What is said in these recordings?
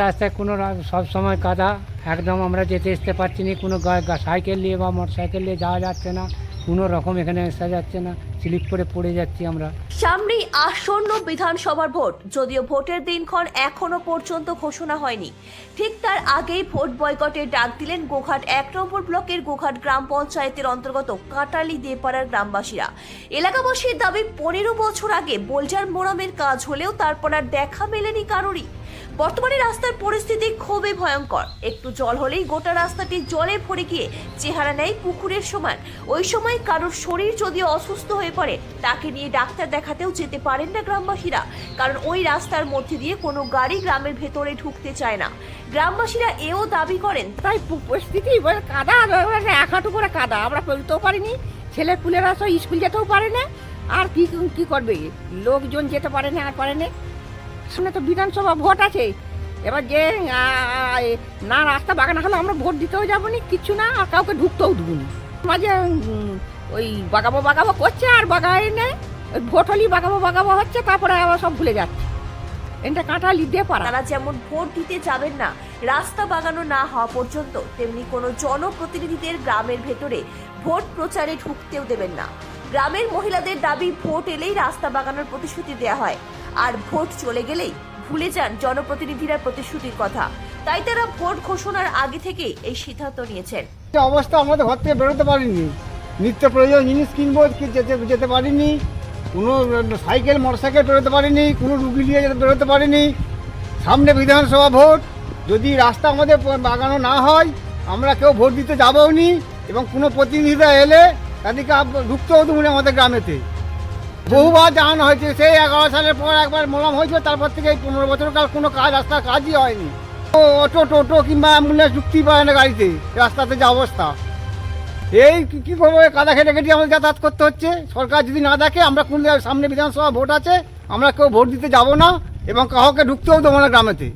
রাস্তায় কোনো সব সময় কাদা, একদম আমরা যেতে আসতে পারছি না, কোনো সাইকেল নিয়ে বা মোটর সাইকেল নিয়ে যাওয়া যাচ্ছে না, কোনো রকম এখানে আসা যাচ্ছে না, স্লিপ করে পড়ে যাচ্ছি আমরা। সামনেই আসন্ন বিধানসভার ভোট, যদিও ভোটের দিনক্ষণ এখনও পর্যন্ত ঘোষণা হয়নি। ঠিক তার আগেই ভোট বয়কটের ডাক দিলেন গোঘাট এক নম্বর ব্লকের গোঘাট গ্রাম পঞ্চায়েতের অন্তর্গত কাটালি দেপাড়ার গ্রামবাসীরা। এলাকাবাসীর দাবি, পনেরো বছর আগে বোলজার মোরামের কাজ হলেও তারপর আর দেখা মেলেনি কারোরই। বর্তমানে রাস্তার পরিস্থিতি খুবই ভয়ঙ্কর। একটু জল হলেই গোটা রাস্তাটি জলে ভরে গিয়ে চেহারা নেয় পুকুরের সমান। ওই সময় কারোর শরীর যদি অসুস্থ হয়ে পড়ে, তাকে নিয়ে ডাক্তার দেখাতেও যেতে পারেন না গ্রামবাসীরা। কারণ ওই রাস্তার মধ্যে দিয়ে কোনো গাড়ি গ্রামের ভেতরে ঢুকতে চায় না। গ্রামবাসীরা এও দাবি করেন, তাই পরিস্থিতি কাদা এক হাঁটু করে কাদা। আমরা ফেলতেও পারিনি, ছেলে পুলেরা সব স্কুল যেতেও পারে না। আর কি কি করবে? লোকজন যেতে পারে না, আর পারে না। সামনে তো বিধানসভা ভোট আছে। এবার যে না, রাস্তা বাগান হলে আমরা ভোট দিতেও যাব না কিচ্ছু না, আর কাউকে ঢুকতেও দেবো না মাঝে ওই বাগাবো বাগাবো করছে, আর বাগায় নেই ওই ভোট হলেই বাগাবো বাগাবো হচ্ছে, তারপরে আবার সব ভুলে যাচ্ছে। এটা কাঁঠালি দিয়ে পারা তারা যেমন ভোট দিতে যাবেন না, রাস্তা বাগানো না হওয়া পর্যন্ত, তেমনি কোনো জনপ্রতিনিধিদের গ্রামের ভেতরে ভোট প্রচারে ঢুকতেও দেবেন না। গ্রামের মহিলাদের দাবি, ভোট এলেই রাস্তা বাগানোর প্রতিশ্রুতি দেওয়া হয়। আর ভোট চলে গেলেই ভুলে যান জনপ্রতিনিধিরা প্রতিশ্রুতির কথা। তাই তারা ভোট ঘোষণার আগে থেকে এই সিদ্ধান্ত নিয়েছেন। অবস্থা আমাদের ঘর থেকে বেরোতে পারিনি। নিত্য প্রয়োজন জিনিস কিনবো যেতে যেতে পারিনি। কোনো সাইকেল, মোটরসাইকেল বেরোতে পারিনি, কোনো রুগী নিয়ে যেতে, বেরোতে পারিনি। সামনে বিধানসভা ভোট। যদি রাস্তা আমাদের বাগানো না হয়, আমরা কেউ ভোট দিতে যাবও নি এবং কোনো প্রতিনিধিরা এলে তাদেরকে ঢুকতেও দেবো আমাদের গ্রামেতে। বহুবার জানানো হয়েছে, সেই এগারো সালের পর একবার মোলাম হয়েছে, তারপর থেকে এই পনেরো বছর কাল কোনো কাজ রাস্তার কাজই হয়নি। অটো, টোটো কিংবা অ্যাম্বুলেন্স ঢুকতেই পারে না গাড়িতে, রাস্তাতে যা অবস্থা। এই কি- কি করব কাদা খেটে খেটে আমাদের যাতায়াত করতে হচ্ছে। সরকার যদি না দেখে, আমরা কোন সামনে বিধানসভা ভোট আছে, আমরা কেউ ভোট দিতে যাব না, এবং কাউকে ঢুকতেও দেবো না গ্রামেতে।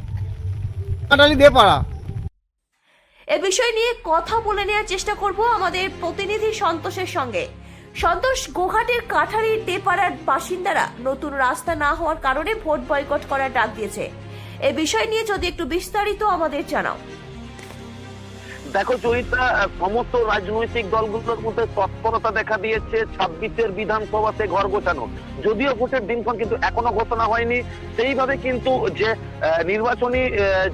কাটালি দিয়ে পাড়া। এ বিষয় নিয়ে কথা বলে নেওয়ার চেষ্টা করব আমাদের প্রতিনিধি সন্তোষের সঙ্গে। সন্তোষ গোঘাটের কাঠারির দেপাড়ার বাসিন্দারা নতুন রাস্তা না হওয়ার কারণে ভোট বয়কট করার ডাক দিয়েছে। এ বিষয় নিয়ে যদি একটু বিস্তারিত আমাদের জানাও। দেখো জয়িতা সমস্ত রাজনৈতিক দলগুলোর মধ্যে তৎপরতা দেখা দিয়েছে, ছাব্বিশের বিধানসভাতে ঘর গোছানো। যদিও ভোটের দিনক্ষণ কিন্তু এখনও ঘোষণা হয়নি। সেইভাবে কিন্তু যে নির্বাচনী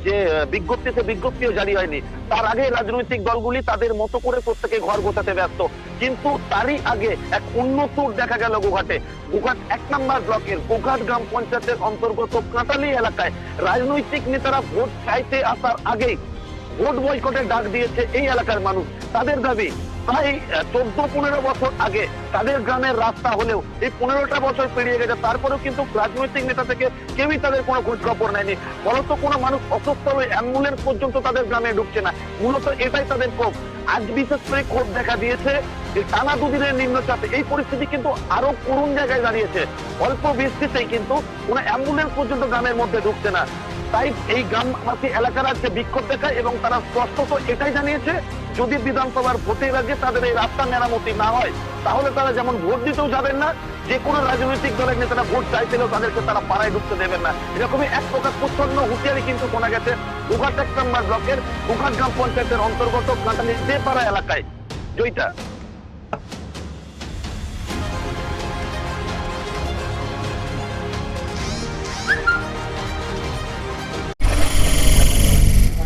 যে বিজ্ঞপ্তি, সে বিজ্ঞপ্তিও জারি হয়নি। তার আগে রাজনৈতিক দলগুলি তাদের মতো করে প্রত্যেকে ঘর গোছাতে ব্যস্ত। কিন্তু তারই আগে এক উন্নত দেখা গেল গোঘাটে। গোঘাট এক নম্বর ব্লকের গোঘাট গ্রাম পঞ্চায়েতের অন্তর্গত কাঁটালি এলাকায় রাজনৈতিক নেতারা ভোট চাইতে আসার আগেই ভোট বয়কটের ডাক দিয়েছে এই এলাকার মানুষ। তাদের দাবি, প্রায় চোদ্দ, পনেরো বছর আগে তাদের গ্রামের রাস্তা হলেও এই পনেরোটা বছর পেরিয়ে গেছে। তারপরেও কিন্তু রাজনৈতিক নেতা থেকে কেউই তাদের কোনো খোঁজ খবর নেয়নি। ফলত কোনো মানুষ অসুস্থ হয়ে অ্যাম্বুলেন্স পর্যন্ত তাদের গ্রামে ঢুকছে না। মূলত এটাই তাদের ক্ষোভ। আজ বিশেষ করে ক্ষোভ দেখা দিয়েছে যে টানা দুদিনের নিম্নচাপে এই পরিস্থিতি কিন্তু আরও করুণ জায়গায় দাঁড়িয়েছে। অল্প বৃষ্টিতেই কিন্তু কোনো অ্যাম্বুলেন্স পর্যন্ত গ্রামের মধ্যে ঢুকছে না। তাই এই গ্রামবাসী এলাকার আজকে বিক্ষোভ দেখায় এবং তারা স্পষ্টত এটাই জানিয়েছে, যদি বিধানসভার ভোটের আগে তাদের এই রাস্তা মেরামতি না হয়, তাহলে তারা যেমন ভোট দিতেও যাবেন না, যে কোনো রাজনৈতিক দলের নেতারা ভোট চাইছিলেও তাদেরকে তারা পাড়ায় ঢুকতে দেবেন না। এরকমই এক প্রকার প্রচ্ছন্ন হুঁশিয়ারি কিন্তু শোনা গেছে উঘাট এক নম্বর ব্লকের উঘাট গ্রাম পঞ্চায়েতের অন্তর্গত কাঁটালি দেপাড়া এলাকায়। জয়টা